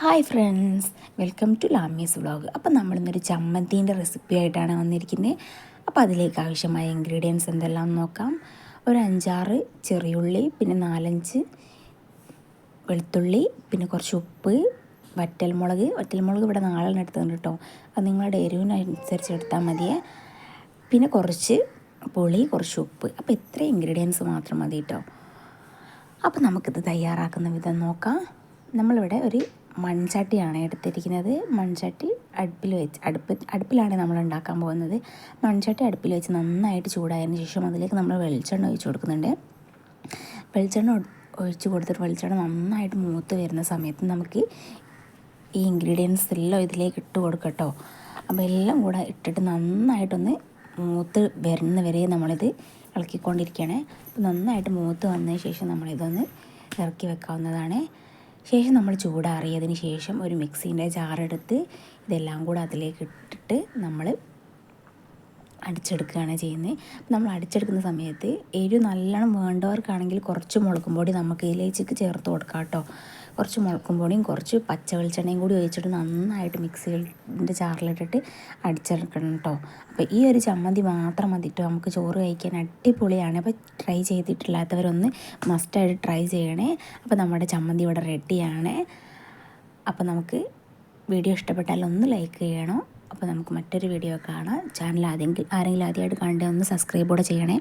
Hi friends welcome to Lamees vlog. അപ്പോൾ നമ്മളിന്നൊരു ചമ്മന്തീന്റെ recipe ആയിട്ടാണ് വന്നിരിക്കുന്നത് അപ്പോൾ അതിലേക്ക് ആവശ്യമായ ഇൻഗ്രീഡിയൻസ് എന്തെല്ലാം നോക്കാം. ഒരു അഞ്ചാറ് ചെറിയുള്ളി പിന്നെ നാലഞ്ച് വെളുത്തുള്ളി പിന്നെ കുറച്ച് ഉപ്പ് വറ്റൽമുളക്. വറ്റൽമുളക് ഇവിടെ നാളെ എടുത്തുണ്ട് കേട്ടോ അത് നിങ്ങളുടെ എരിവിനനുസരിച്ച് എടുത്താൽ മതിയേ. പിന്നെ കുറച്ച് പുളി കുറച്ച് ഉപ്പ്. അപ്പോൾ ഇത്ര ഇൻഗ്രീഡിയൻസ് മാത്രം മതി കേട്ടോ അപ്പോൾ നമുക്കിത് തയ്യാറാക്കുന്ന വിധം നോക്കാം. നമ്മളിവിടെ ഒരു മൺചട്ടിയാണ് എടുത്തിരിക്കുന്നത്. മൺചട്ടി അടുപ്പിൽ വെച്ച് അടുപ്പ് അടുപ്പിലാണ് നമ്മൾ ഉണ്ടാക്കാൻ പോകുന്നത്. മൺചട്ടി അടുപ്പിൽ വെച്ച് നന്നായിട്ട് ചൂടായതിന് ശേഷം അതിലേക്ക് നമ്മൾ വെളിച്ചെണ്ണ ഒഴിച്ച് കൊടുക്കുന്നുണ്ട്. വെളിച്ചെണ്ണ ഒഴിച്ച് കൊടുത്തിട്ട് വെളിച്ചെണ്ണ നന്നായിട്ട് മൂത്ത് വരുന്ന സമയത്ത് നമുക്ക് ഈ ഇൻഗ്രീഡിയൻസ് എല്ലാം ഇതിലേക്ക് ഇട്ട് കൊടുക്കട്ടോ. അപ്പോൾ എല്ലാം കൂടെ ഇട്ടിട്ട് നന്നായിട്ടൊന്ന് മൂത്ത് വരുന്ന വരെ നമ്മളിത് ഇളക്കിക്കൊണ്ടിരിക്കുകയാണ്. അപ്പോൾ നന്നായിട്ട് മൂത്ത് വന്നതിന് ശേഷം നമ്മളിതൊന്ന് ഇറക്കി വെക്കാവുന്നതാണ്. ശേഷം നമ്മൾ ചൂടാറിയതിന് ശേഷം ഒരു മിക്സീന്റെ ജാറെടുത്ത് ഇതെല്ലാം കൂടെ അതിലേക്ക് ഇട്ടിട്ട് നമ്മൾ അടിച്ചെടുക്കുകയാണ് ചെയ്യുന്നത്. നമ്മൾ അടിച്ചെടുക്കുന്ന സമയത്ത് എരിവ് നല്ലോണം വേണ്ടവർക്കാണെങ്കിൽ കുറച്ച് മുളകും പൊടി നമുക്ക് ഇതിലേക്ക് ചേർത്ത് കൊടുക്കാം കേട്ടോ. കുറച്ച് മുളകും പൊടിയും കുറച്ച് പച്ച വെളിച്ചെണ്ണയും കൂടി ഒഴിച്ചിട്ട് നന്നായിട്ട് മിക്സിന്റെ ചാറിലിട്ടിട്ട് അടിച്ചെടുക്കണം കേട്ടോ. അപ്പോൾ ഈ ഒരു ചമ്മന്തി മാത്രം മതിട്ടോ നമുക്ക് ചോറ് കഴിക്കാൻ അടിപൊളിയാണ്. അപ്പോൾ ട്രൈ ചെയ്തിട്ടില്ലാത്തവരൊന്ന് മസ്റ്റായിട്ട് ട്രൈ ചെയ്യണേ. അപ്പോൾ നമ്മുടെ ചമ്മന്തി ഇവിടെ റെഡിയാണ്. അപ്പോൾ നമുക്ക് വീഡിയോ ഇഷ്ടപ്പെട്ടാൽ ഒന്ന് ലൈക്ക് ചെയ്യണം. അപ്പോൾ നമുക്ക് മറ്റൊരു വീഡിയോ കാണാം. ചാനൽ ആദ്യം ആരെങ്കിലും ആദ്യമായിട്ട് കണ്ടേ ഒന്ന് സബ്സ്ക്രൈബ് കൂടെ ചെയ്യണേ.